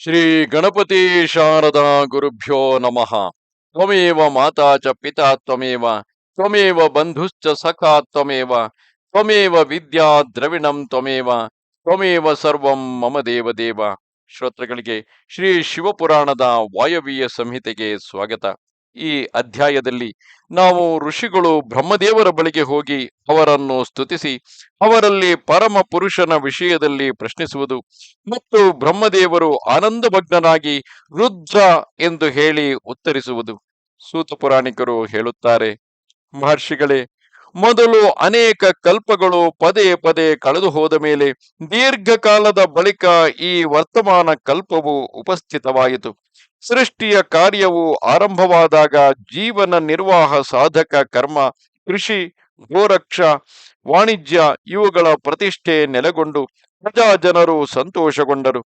ಶ್ರೀ ಗಣಪತಿ ಶಾರದಾ ಗುರುಭ್ಯೋ ನಮಃ. ತ್ವಮೇವ ಮಾತಾ ಚ ಪಿತಾ ತ್ವಮೇವ ತ್ವಮೇವ ಬಂಧುಶ್ಚ ಸಖಾ ತ್ವಮೇವ ತ್ವಮೇವ ವಿದ್ಯಾ ದ್ರವಿಣಂ ತ್ವಮೇವ ತ್ವಮೇವ ಸರ್ವಂ ಮಮ ದೇವ ದೇವ ಶ್ರೋತೃಗಳಿಗೆ ಶ್ರೀ ಶಿವಪುರಾಣದ ವಾಯವೀಯ ಸಂಹಿತೆಗೆ ಸ್ವಾಗತ. ಈ ಅಧ್ಯಾಯದಲ್ಲಿ ನಾವು ಋಷಿಗಳು ಬ್ರಹ್ಮದೇವರ ಬಳಿಗೆ ಹೋಗಿ ಅವರನ್ನು ಸ್ತುತಿಸಿ, ಅವರಲ್ಲಿ ಪರಮ ಪುರುಷನ ವಿಷಯದಲ್ಲಿ ಪ್ರಶ್ನಿಸುವುದು ಮತ್ತು ಬ್ರಹ್ಮದೇವರು ಆನಂದಭಗ್ನನಾಗಿ ರುದ್ರ ಎಂದು ಹೇಳಿ ಉತ್ತರಿಸುವುದು. ಸೂತ ಪುರಾಣಿಕರು ಹೇಳುತ್ತಾರೆ, ಮಹರ್ಷಿಗಳೇ, ಮೊದಲು ಅನೇಕ ಕಲ್ಪಗಳು ಪದೇ ಪದೇ ಕಳೆದು ಹೋದ ಮೇಲೆ ದೀರ್ಘಕಾಲದ ಬಳಿಕ ಈ ವರ್ತಮಾನ ಕಲ್ಪವು ಉಪಸ್ಥಿತವಾಯಿತು. ಸೃಷ್ಟಿಯ ಕಾರ್ಯವು ಆರಂಭವಾದಾಗ ಜೀವನ ನಿರ್ವಾಹ ಸಾಧಕ, ಕರ್ಮ, ಕೃಷಿ, ಗೋರಕ್ಷ, ವಾಣಿಜ್ಯ ಇವುಗಳ ಪ್ರತಿಷ್ಠೆ ನೆಲೆಗೊಂಡು ಪ್ರಜಾ ಜನರು ಸಂತೋಷಗೊಂಡರು.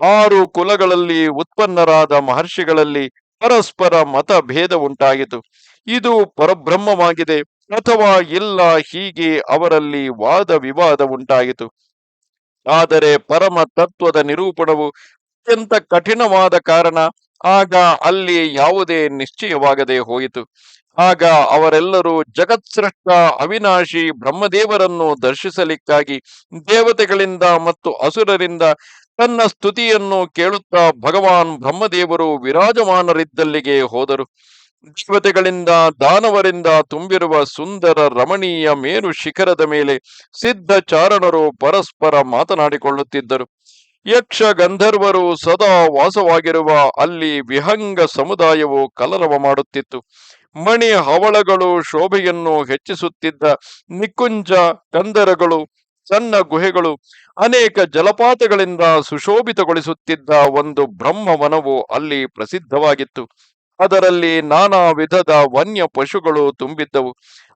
ಆರು ಕುಲಗಳಲ್ಲಿ ಉತ್ಪನ್ನರಾದ ಮಹರ್ಷಿಗಳಲ್ಲಿ ಪರಸ್ಪರ ಮತಭೇದ ಉಂಟಾಯಿತು. ಇದು ಪರಬ್ರಹ್ಮವಾಗಿದೆ ಅಥವಾ ಇಲ್ಲ ಹೀಗೆ ಅವರಲ್ಲಿ ವಾದ ವಿವಾದ ಉಂಟಾಯಿತು. ಆದರೆ ಪರಮ ತತ್ವದ ನಿರೂಪಣವು ಅತ್ಯಂತ ಕಠಿಣವಾದ ಕಾರಣ ಆಗ ಅಲ್ಲಿ ಯಾವುದೇ ನಿಶ್ಚಯವಾಗದೆ ಹೋಯಿತು. ಆಗ ಅವರೆಲ್ಲರೂ ಜಗತ್ಸೃಷ್ಟ ಅವಿನಾಶಿ ಬ್ರಹ್ಮದೇವರನ್ನು ದರ್ಶಿಸಲಿಕ್ಕಾಗಿ ದೇವತೆಗಳಿಂದ ಮತ್ತು ಅಸುರರಿಂದ ತನ್ನ ಸ್ತುತಿಯನ್ನು ಕೇಳುತ್ತಾ ಭಗವಾನ್ ಬ್ರಹ್ಮದೇವರು ವಿರಾಜಮಾನರಿದ್ದಲ್ಲಿಗೆ ಹೋದರು. ದೇವತೆಗಳಿಂದ ದಾನವರಿಂದ ತುಂಬಿರುವ ಸುಂದರ ರಮಣೀಯ ಮೇರು ಶಿಖರದ ಮೇಲೆ ಸಿದ್ಧ ಚಾರಣರು ಪರಸ್ಪರ ಮಾತನಾಡಿಕೊಳ್ಳುತ್ತಿದ್ದರು. ಯಕ್ಷ ಗಂಧರ್ವರು ಸದಾ ವಾಸವಾಗಿರುವ ಅಲ್ಲಿ ವಿಹಂಗ ಸಮುದಾಯವು ಕಲರವ ಮಾಡುತ್ತಿತ್ತು. ಮಣಿ ಹವಳಗಳು ಶೋಭೆಯನ್ನು ಹೆಚ್ಚಿಸುತ್ತಿದ್ದ ನಿಕುಂಜ ಕಂದರಗಳು ಸಣ್ಣ ಗುಹೆಗಳು, ಅನೇಕ ಜಲಪಾತಗಳಿಂದ ಸುಶೋಭಿತಗೊಳಿಸುತ್ತಿದ್ದ ಒಂದು ಬ್ರಹ್ಮವನವು ಅಲ್ಲಿ ಪ್ರಸಿದ್ಧವಾಗಿತ್ತು. ಅದರಲ್ಲಿ ನಾನಾ ವಿಧದ ವನ್ಯ ಪಶುಗಳು ತುಂಬಿದ್ದವು.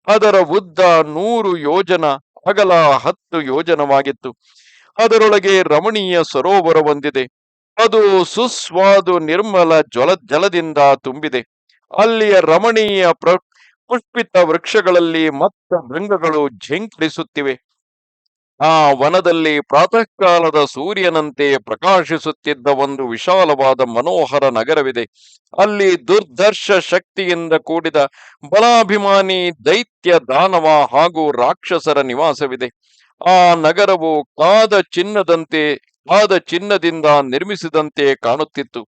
ಅದರ ಉದ್ದ ನೂರು ಯೋಜನ, ಅಗಲ ಹತ್ತು ಯೋಜನವಾಗಿತ್ತು. ಅದರೊಳಗೆ ರಮಣೀಯ ಸರೋವರ ಹೊಂದಿದೆ. ಅದು ಸುಸ್ವಾದು ನಿರ್ಮಲ ಜಲ, ಜಲದಿಂದ ತುಂಬಿದೆ. ಅಲ್ಲಿಯ ರಮಣೀಯ ಪ್ರ, ಪುಷ್ಪಿತ ವೃಕ್ಷಗಳಲ್ಲಿ ಮತ್ತ ಭೃಂಗಗಳು ಝೇಂಕರಿಸುತ್ತಿವೆ. ಆ ವನದಲ್ಲಿ ಪ್ರಾತಃ ಕಾಲದ ಸೂರ್ಯನಂತೆ ಪ್ರಕಾಶಿಸುತ್ತಿದ್ದ ಒಂದು ವಿಶಾಲವಾದ ಮನೋಹರ ನಗರವಿದೆ. ಅಲ್ಲಿ ದುರ್ದರ್ಶ ಶಕ್ತಿಯಿಂದ ಕೂಡಿದ ಬಲಾಭಿಮಾನಿ ದೈತ್ಯ ದಾನವ ಹಾಗೂ ರಾಕ್ಷಸರ ನಿವಾಸವಿದೆ. ಆ ನಗರವು ಕಾದ ಚಿನ್ನದಂತೆ, ಕಾದ ಚಿನ್ನದಿಂದ ನಿರ್ಮಿಸಿದಂತೆ ಕಾಣುತ್ತಿತ್ತು.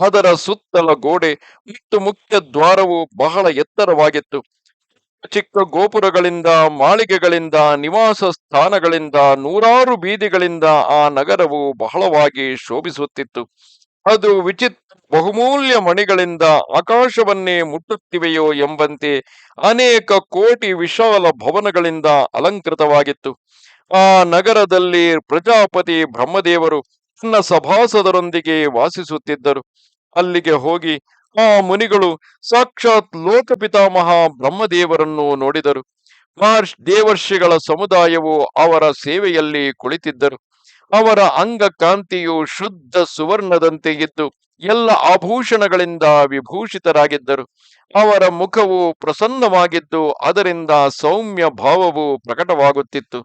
ಅದರ ಸುತ್ತಲ ಗೋಡೆ, ಮತ್ತು ಮುಖ್ಯ ದ್ವಾರವು ಬಹಳ ಎತ್ತರವಾಗಿತ್ತು. ಚಿಕ್ಕ ಗೋಪುರಗಳಿಂದ, ಮಾಳಿಗೆಗಳಿಂದ, ನಿವಾಸ ಸ್ಥಾನಗಳಿಂದ, ನೂರಾರು ಬೀದಿಗಳಿಂದ ಆ ನಗರವು ಬಹಳವಾಗಿ ಶೋಭಿಸುತ್ತಿತ್ತು. ಅದು ವಿಚಿತ್ರ ಬಹುಮೂಲ್ಯ ಮಣಿಗಳಿಂದ ಆಕಾಶವನ್ನೇ ಮುಟ್ಟುತ್ತಿವೆಯೋ ಎಂಬಂತೆ ಅನೇಕ ಕೋಟಿ ವಿಶಾಲ ಭವನಗಳಿಂದ ಅಲಂಕೃತವಾಗಿತ್ತು. ಆ ನಗರದಲ್ಲಿ ಪ್ರಜಾಪತಿ ಬ್ರಹ್ಮದೇವರು ತನ್ನ ಸಭಾಸದರೊಂದಿಗೆ ವಾಸಿಸುತ್ತಿದ್ದರು. ಅಲ್ಲಿಗೆ ಹೋಗಿ ಆ ಮುನಿಗಳು ಸಾಕ್ಷಾತ್ ಲೋಕಪಿತಾಮಹ ಬ್ರಹ್ಮದೇವರನ್ನು ನೋಡಿದರು. ಮಹರ್ಷ್ ದೇವರ್ಷಿಗಳ ಸಮುದಾಯವು ಅವರ ಸೇವೆಯಲ್ಲಿ ಕುಳಿತಿದ್ದರು. ಅವರ ಅಂಗಕಾಂತಿಯು ಶುದ್ಧ ಸುವರ್ಣದಂತೆ ಇದ್ದು, ಎಲ್ಲ ಆಭೂಷಣಗಳಿಂದ ವಿಭೂಷಿತರಾಗಿದ್ದರು. ಅವರ ಮುಖವು ಪ್ರಸನ್ನವಾಗಿದ್ದು, ಅದರಿಂದ ಸೌಮ್ಯ ಭಾವವು ಪ್ರಕಟವಾಗುತ್ತಿತ್ತು.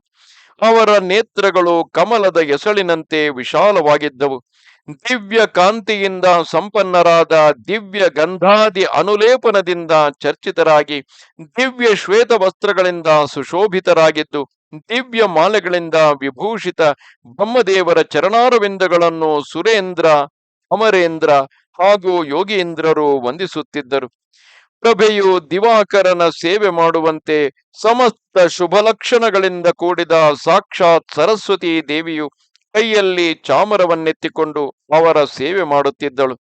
ಅವರ ನೇತ್ರಗಳು ಕಮಲದ ಎಸಳಿನಂತೆ ವಿಶಾಲವಾಗಿದ್ದವು. ದಿವ್ಯ ಕಾಂತಿಯಿಂದ ಸಂಪನ್ನರಾದ ದಿವ್ಯ ಗಂಧಾದಿ ಅನುಲೇಪನದಿಂದ ಚರ್ಚಿತರಾಗಿ, ದಿವ್ಯ ಶ್ವೇತ ವಸ್ತ್ರಗಳಿಂದ ಸುಶೋಭಿತರಾಗಿದ್ದು, ದಿವ್ಯ ಮಾಲೆಗಳಿಂದ ವಿಭೂಷಿತ ಬ್ರಹ್ಮದೇವರ ಚರಣಾರವಿಂದಗಳನ್ನು ಸುರೇಂದ್ರ, ಅಮರೇಂದ್ರ ಹಾಗೂ ಯೋಗೀಂದ್ರರು ವಂದಿಸುತ್ತಿದ್ದರು. ಪ್ರಭೆಯು ದಿವಾಕರನ ಸೇವೆ ಮಾಡುವಂತೆ ಸಮಸ್ತ ಶುಭ ಲಕ್ಷಣಗಳಿಂದ ಕೂಡಿದ ಸಾಕ್ಷಾತ್ ಸರಸ್ವತಿ ದೇವಿಯು ಕೈಯಲ್ಲಿ ಚಾಮರವನ್ನೆತ್ತಿಕೊಂಡು ಅವರ ಸೇವೆ ಮಾಡುತ್ತಿದ್ದಳು.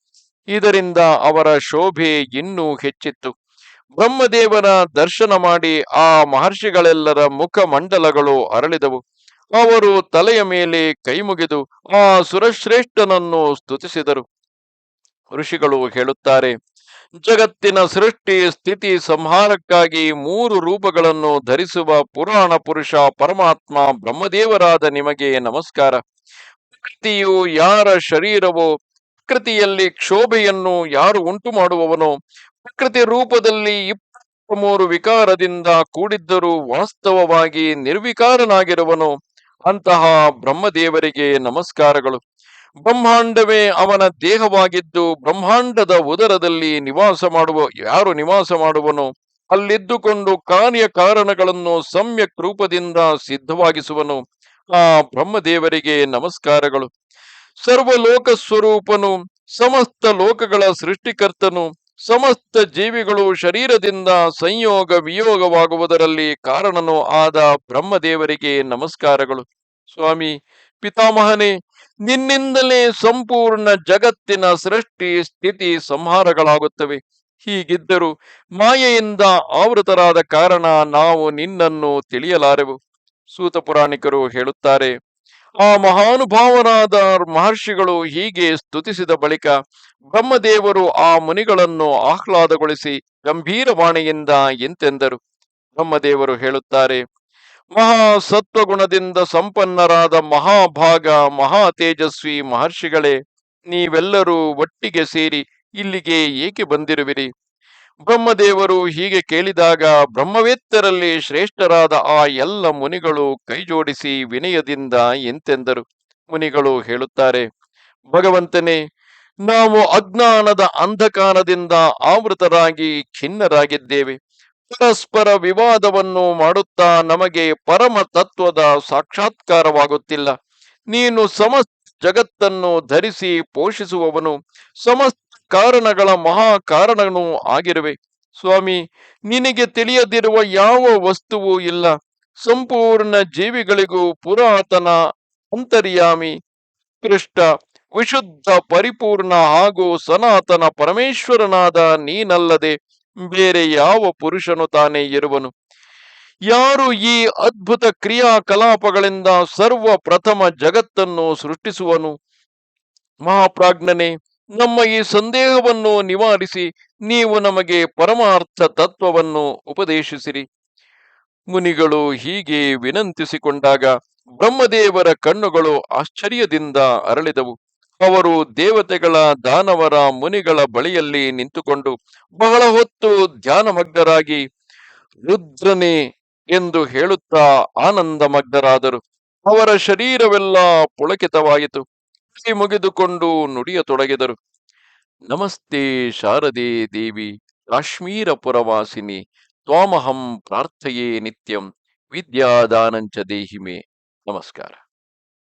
ಇದರಿಂದ ಅವರ ಶೋಭೆ ಇನ್ನೂ ಹೆಚ್ಚಿತ್ತು. ಬ್ರಹ್ಮದೇವನ ದರ್ಶನ ಮಾಡಿ ಆ ಮಹರ್ಷಿಗಳೆಲ್ಲರ ಮುಖ ಮಂಡಲಗಳು ಅರಳಿದವು. ಅವರು ತಲೆಯ ಮೇಲೆ ಕೈಮುಗಿದು ಆ ಸುರಶ್ರೇಷ್ಠನನ್ನು ಸ್ತುತಿಸಿದರು. ಋಷಿಗಳು ಹೇಳುತ್ತಾರೆ, ಜಗತ್ತಿನ ಸೃಷ್ಟಿ ಸ್ಥಿತಿ ಸಂಹಾರಕ್ಕಾಗಿ ಮೂರು ರೂಪಗಳನ್ನು ಧರಿಸುವ ಪುರಾಣ ಪುರುಷ ಪರಮಾತ್ಮ ಬ್ರಹ್ಮದೇವರಾದ ನಿಮಗೆ ನಮಸ್ಕಾರ. ಪ್ರಕೃತಿಯು ಯಾರ ಶರೀರವೋ, ಪ್ರಕೃತಿಯಲ್ಲಿ ಕ್ಷೋಭೆಯನ್ನು ಯಾರು ಉಂಟು ಮಾಡುವವನೋ ಪ್ರಕೃತಿ ರೂಪದಲ್ಲಿ ಇಪ್ಪತ್ತ ಮೂರು ವಿಕಾರದಿಂದ ಕೂಡಿದ್ದರೂ ವಾಸ್ತವವಾಗಿ ನಿರ್ವಿಕಾರನಾಗಿರುವನು. ಅಂತಹ ಬ್ರಹ್ಮದೇವರಿಗೆ ನಮಸ್ಕಾರಗಳು. ಬ್ರಹ್ಮಾಂಡವೇ ಅವನ ದೇಹವಾಗಿದ್ದು, ಬ್ರಹ್ಮಾಂಡದ ಉದರದಲ್ಲಿ ನಿವಾಸ ಮಾಡುವ, ಯಾರು ನಿವಾಸ ಮಾಡುವನು? ಅಲ್ಲಿದ್ದುಕೊಂಡು ಕಾರ್ಯ ಕಾರಣಗಳನ್ನು ಸಮ್ಯಕ್ ರೂಪದಿಂದ ಸಿದ್ಧವಾಗಿಸುವನು. ಆ ಬ್ರಹ್ಮದೇವರಿಗೆ ನಮಸ್ಕಾರಗಳು. ಸರ್ವಲೋಕ ಸ್ವರೂಪನು, ಸಮಸ್ತ ಲೋಕಗಳ ಸೃಷ್ಟಿಕರ್ತನು, ಸಮಸ್ತ ಜೀವಿಗಳು ಶರೀರದಿಂದ ಸಂಯೋಗ ವಿಯೋಗವಾಗುವುದರಲ್ಲಿ ಕಾರಣನು ಆದ ಬ್ರಹ್ಮದೇವರಿಗೆ ನಮಸ್ಕಾರಗಳು. ಸ್ವಾಮಿ, ಪಿತಾಮಹನೇ, ನಿನ್ನಿಂದಲೇ ಸಂಪೂರ್ಣ ಜಗತ್ತಿನ ಸೃಷ್ಟಿ, ಸ್ಥಿತಿ, ಸಂಹಾರಗಳಾಗುತ್ತವೆ. ಹೀಗಿದ್ದರೂ ಮಾಯೆಯಿಂದ ಆವೃತರಾದ ಕಾರಣ ನಾವು ನಿನ್ನನ್ನು ತಿಳಿಯಲಾರೆವು. ಸೂತ ಪುರಾಣಿಕರು ಹೇಳುತ್ತಾರೆ, ಆ ಮಹಾನುಭಾವನಾದ ಮಹರ್ಷಿಗಳು ಹೀಗೆ ಸ್ತುತಿಸಿದ ಬಳಿಕ ಬ್ರಹ್ಮದೇವರು ಆ ಮುನಿಗಳನ್ನು ಆಹ್ಲಾದಗೊಳಿಸಿ ಗಂಭೀರವಾಣಿಯಿಂದ ಎಂತೆಂದರು? ಬ್ರಹ್ಮದೇವರು ಹೇಳುತ್ತಾರೆ ಮಹಾ ಸತ್ವಗುಣದಿಂದ ಸಂಪನ್ನರಾದ ಮಹಾಭಾಗ ಮಹಾ ತೇಜಸ್ವಿ ಮಹರ್ಷಿಗಳೇ, ನೀವೆಲ್ಲರೂ ಒಟ್ಟಿಗೆ ಸೇರಿ ಇಲ್ಲಿಗೆ ಏಕೆ ಬಂದಿರುವಿರಿ? ಬ್ರಹ್ಮದೇವರು ಹೀಗೆ ಕೇಳಿದಾಗ ಬ್ರಹ್ಮವೇತ್ತರಲ್ಲಿ ಶ್ರೇಷ್ಠರಾದ ಆ ಎಲ್ಲ ಮುನಿಗಳು ಕೈಜೋಡಿಸಿ ವಿನಯದಿಂದ ಎಂತೆಂದರು. ಮುನಿಗಳು ಹೇಳುತ್ತಾರೆ, ಭಗವಂತನೇ, ನಾವು ಅಜ್ಞಾನದ ಅಂಧಕಾರದಿಂದ ಆವೃತರಾಗಿ ಖಿನ್ನರಾಗಿದ್ದೇವೆ. ಪರಸ್ಪರ ವಿವಾದವನ್ನು ಮಾಡುತ್ತಾ ನಮಗೆ ಪರಮ ತತ್ವದ ಸಾಕ್ಷಾತ್ಕಾರವಾಗುತ್ತಿಲ್ಲ. ನೀನು ಸಮಸ್ತ ಜಗತ್ತನ್ನು ಧರಿಸಿ ಪೋಷಿಸುವವನು, ಸಮಸ್ತ ಕಾರಣಗಳ ಮಹಾ ಕಾರಣಗಳು ಆಗಿರುವೆ. ಸ್ವಾಮಿ, ನಿನಗೆ ತಿಳಿಯದಿರುವ ಯಾವ ವಸ್ತುವೂ ಇಲ್ಲ. ಸಂಪೂರ್ಣ ಜೀವಿಗಳಿಗೂ ಪುರಾತನ ಅಂತರ್ಯಾಮಿ. ಕೃಷ್ಣ ವಿಶುದ್ಧ, ಪರಿಪೂರ್ಣ ಹಾಗೂ ಸನಾತನ ಪರಮೇಶ್ವರನಾದ ನೀನಲ್ಲದೆ ಬೇರೆ ಯಾವ ಪುರುಷನು ತಾನೇ ಇರುವನು. ಯಾರು ಈ ಅದ್ಭುತ ಕ್ರಿಯಾಕಲಾಪಗಳಿಂದ ಸರ್ವ ಪ್ರಥಮ ಜಗತ್ತನ್ನು ಸೃಷ್ಟಿಸುವನು? ಮಹಾಪ್ರಾಜ್ಞನೆ ನಮ್ಮ ಈ ಸಂದೇಹವನ್ನು ನಿವಾರಿಸಿ, ನೀವು ನಮಗೆ ಪರಮಾರ್ಥ ತತ್ವವನ್ನು ಉಪದೇಶಿಸಿರಿ. ಮುನಿಗಳು ಹೀಗೆ ವಿನಂತಿಸಿಕೊಂಡಾಗ ಬ್ರಹ್ಮದೇವರ ಕಣ್ಣುಗಳು ಆಶ್ಚರ್ಯದಿಂದ ಅರಳಿದವು. ಅವರು ದೇವತೆಗಳ ದಾನವರ ಮುನಿಗಳ ಬಳಿಯಲ್ಲಿ ನಿಂತುಕೊಂಡು ಬಹಳ ಹೊತ್ತು ಧ್ಯಾನಮಗ್ನರಾಗಿ, ರುದ್ರನೇ ಎಂದು ಹೇಳುತ್ತಾ ಆನಂದಮಗ್ನರಾದರು. ಅವರ ಶರೀರವೆಲ್ಲ ಪುಳಕಿತವಾಯಿತು. ಕೈ ಮುಗಿದುಕೊಂಡು ನುಡಿಯತೊಡಗಿದರು ನಮಸ್ತೆ ಶಾರದೆ ದೇವಿ ಕಾಶ್ಮೀರ ಪುರವಾಸಿನಿ ತ್ವಾಮಹಂ ಪ್ರಾರ್ಥಯೇ ನಿತ್ಯಂ ವಿದ್ಯಾದಾನಂಚ ದೇಹಿಮೆ. ನಮಸ್ಕಾರ.